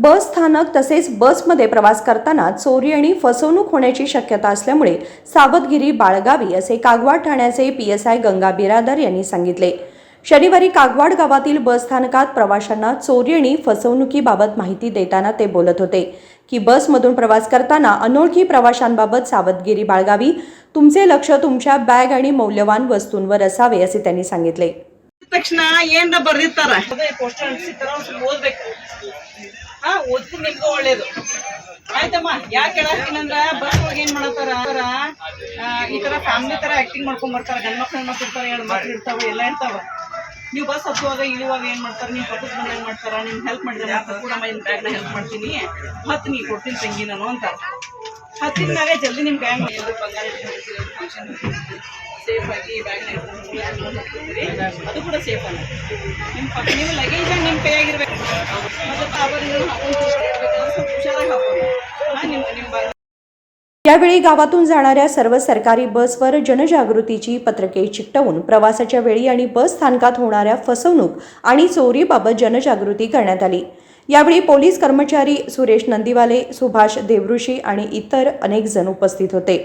बस स्थानक तसेच बसमध्ये प्रवास करताना चोरी आणि फसवणूक होण्याची शक्यता असल्यामुळे सावधगिरी बाळगावी असे कागवाड ठाण्याचे पी एस आय गंगा बिरादर यांनी सांगितले शनिवारी कागवाड गावातील बस स्थानकात प्रवाशांना चोरी आणि फसवणुकीबाबत माहिती देताना ते बोलत होते की बसमधून प्रवास करताना अनोळखी प्रवाशांबाबत सावधगिरी बाळगावी तुमचे लक्ष तुमच्या बॅग आणि मौल्यवान वस्तूंवर असावे असे त्यांनी सांगितले ತಕ್ಷಣ ಏನ್ರ ಬರ್ದಿರ್ತಾರ ಅದೇ ಪೋಸ್ಟರ್ ಅಂಟಿಸಿರ್ತಾರ ಅವ್ರು ಸ್ವಲ್ಪ ಓದ್ಬೇಕು ಹಾ ಓದ್ಕು ನಿಮ್ಗೂ ಒಳ್ಳೇದು. ಆಯ್ತಮ್ಮ, ಯಾಕೆ ಹೇಳಾಕ್ತೀನಂದ್ರ ಬಸ್ ಒಳಗೆ ಏನ್ ಮಾಡತ್ತಾರ ಈ ತರ ಫ್ಯಾಮಿಲಿ ತರ ಆಕ್ಟಿಂಗ್ ಮಾಡ್ಕೊಂಡ್ ಬರ್ತಾರ ಗಂಡ್ ಮಕ್ಳು ಹೆಣ್ಮಕ್ಳು ಎರಡು ಮಕ್ಳು ಇರ್ತಾವ, ಎಲ್ಲ ಇರ್ತಾವ. ನೀವು ಬಸ್ ಹತ್ತುವಾಗ ಇಳುವಾಗ ಏನ್ ಮಾಡ್ತಾರ ನಿಮ್ ಪಕ್ಕದ ಮನೆ ಏನ್ ಮಾಡ್ತಾರ, ನಿಮ್ ಹೆಲ್ಪ್ ಮಾಡಿದ್ರೆ ಕೂಡ ನಿಮ್ ಬ್ಯಾಗ್ ಹೆಲ್ಪ್ ಮಾಡ್ತೀನಿ ಹತ್ತು ನೀ ಕೊಡ್ತೀನಿ ತಂಗಿ ನಾನು ಅಂತ. ಮ್ಯಾಗ ಜಲ್ದಿ ನಿಮ್ ಬ್ಯಾಗ್ ಬಂಗಾರ ಸೇಫ್ ಆಗಿ ಬ್ಯಾಗ್ ಅದು ಕೂಡ ಸೇಫ್ ಅಲ್ಲ ನಿಮ್ಮ ಪಕ್ಕ ನೀವು ಲಗೇಜ್ ನಿಮ್ಮ ಕೈಯಾಗಿರ್ಬೇಕು ಮತ್ತೆ ಅವರಿಂದ ಹಾಕೊಂಡು ಸ್ವಲ್ಪ ಹುಷಾರಾಗಿ ಹಾಕೋರಿ ಹಾಂ ನಿಮ್ಮ ನಿಮ್ಮ ಬ್ಯಾಗ್ यावेळी गावातून जाणाऱ्या सर्व सरकारी बसवर जनजागृतीची पत्रके चिकटवून प्रवासाच्या वेळी आणि बस स्थानकात होणाऱ्या फसवणूक आणि चोरीबाबत जनजागृती करण्यात आली यावेळी पोलीस कर्मचारी सुरेश नंदीवाले सुभाष देवऋषी आणि इतर अनेक जण उपस्थित होते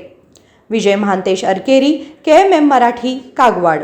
Vijay Mahantesh Arakeri K M M Marathi Kagwad.